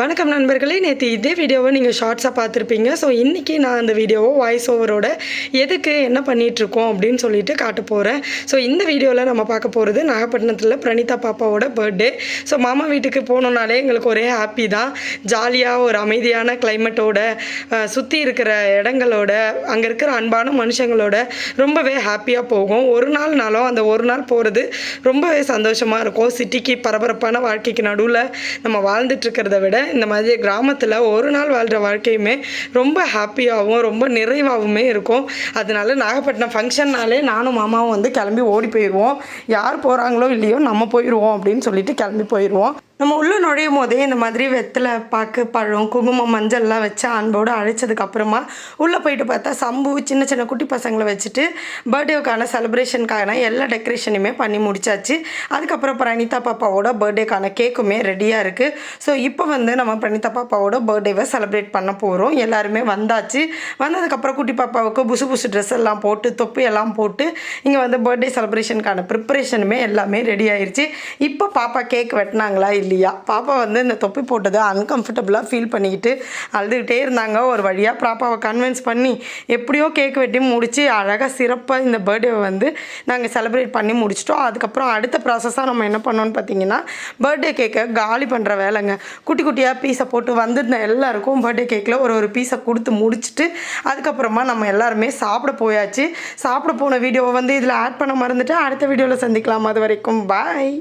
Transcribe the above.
வணக்கம் நண்பர்களே நேற்று இதே வீடியோவை நீங்கள் ஷார்ட்ஸாக பார்த்துருப்பீங்க. ஸோ இன்றைக்கி நான் அந்த வீடியோவை வாய்ஸ் ஓவரோட எதுக்கு என்ன பண்ணிகிட்ருக்கோம் அப்படின்னு சொல்லிட்டு காட்ட போகிறேன் ஸோ இந்த வீடியோவில் நம்ம பார்க்க போகிறது நாகப்பட்டினத்தில் பிரணீதா பாப்பாவோட பர்த்டே ஸோ மாமா வீட்டுக்கு போகணுன்னாலே எங்களுக்கு ஒரே ஹாப்பி தான். ஜாலியாக ஒரு அமைதியான கிளைமேட்டோட சுற்றி இருக்கிற இடங்களோட அங்கே இருக்கிற அன்பான மனுஷங்களோட ரொம்பவே ஹாப்பியாக போகும். ஒரு நாள்னாலும் அந்த ஒரு நாள் போகிறது ரொம்பவே சந்தோஷமாக இருக்கும். சிட்டிக்கு பரபரப்பான வாழ்க்கைக்கு நடுவில் நம்ம வாழ்ந்துட்டுருக்கிறத விட இந்த மாதிரி கிராமத்தில் ஒரு நாள் வாழ்கிற வாழ்க்கையுமே ரொம்ப ஹாப்பியாகவும் ரொம்ப நிறைவாகவுமே இருக்கும். அதனால நாகப்பட்டினம் ஃபங்க்ஷன்னாலே நானும் மாமாவும் வந்து கிளம்பி ஓடி போயிடுவோம் யார் போகிறாங்களோ இல்லையோ நம்ம போயிடுவோம் அப்படின்னு சொல்லிட்டு கிளம்பி போயிடுவோம் நம்ம உள்ளே நுழையும் போதே இந்த மாதிரி வெத்தலை பாக்கு பழம் குங்குமம் மஞ்சள்லாம் வச்சு அன்போடு அழைச்சதுக்கப்புறமா உள்ளே போயிட்டு பார்த்தா சம்பு சின்ன சின்ன குட்டி பசங்களை வச்சுட்டு பர்த்டேவுக்கான செலிப்ரேஷனுக்கான எல்லா டெக்கரேஷனுமே பண்ணி முடிச்சாச்சு. அதுக்கப்புறம் பிரணீதா பாப்பாவோட பர்த்டேக்கான கேக்குமே ரெடியாக இருக்குது ஸோ இப்போ வந்து நம்ம பிரணீதா பாப்பாவோட பர்த்டேவை செலிப்ரேட் பண்ண போகிறோம் எல்லாருமே வந்தாச்சு. வந்ததுக்கப்புறம் குட்டி பாப்பாவுக்கு புசு புசு ட்ரெஸ் எல்லாம் போட்டு தொப்பி எல்லாம் போட்டு இங்கே வந்து பர்த்டே செலிப்ரேஷனுக்கான ப்ரிப்பரேஷனுமே எல்லாமே ரெடி ஆயிடுச்சு இப்போ பாப்பா கேக் வெட்டினாங்களா இல்லை இல்லையா? பாப்பா வந்து இந்த தொப்பி போட்டது அன்கம்ஃபர்டபுளாக ஃபீல் பண்ணிக்கிட்டு அழுதுகிட்டே இருந்தாங்க. ஒரு வழியாக பாப்பாவை கன்வின்ஸ் பண்ணி எப்படியோ கேக் வெட்டி முடித்து அழகாக சிறப்பாக இந்த பர்த்டேவை வந்து நாங்கள் செலிப்ரேட் பண்ணி முடிச்சிட்டோம். அதுக்கப்புறம் அடுத்த ப்ராசஸாக நம்ம என்ன பண்ணோம்னு பார்த்தீங்கன்னா பர்த்டே கேக்கை காலி பண்ணுற வேலைங்க. குட்டி குட்டியாக பீஸை போட்டு வந்திருந்த எல்லாருக்கும் பர்த்டே கேக்கில் ஒரு ஒரு பீஸை கொடுத்து முடிச்சுட்டு அதுக்கப்புறமா நம்ம எல்லாருமே சாப்பிட போயாச்சு. சாப்பிட போன வீடியோவை வந்து இதில் ஆட் பண்ண மறந்துட்டு அடுத்த வீடியோவில் சந்திக்கலாம். அது வரைக்கும் பாய்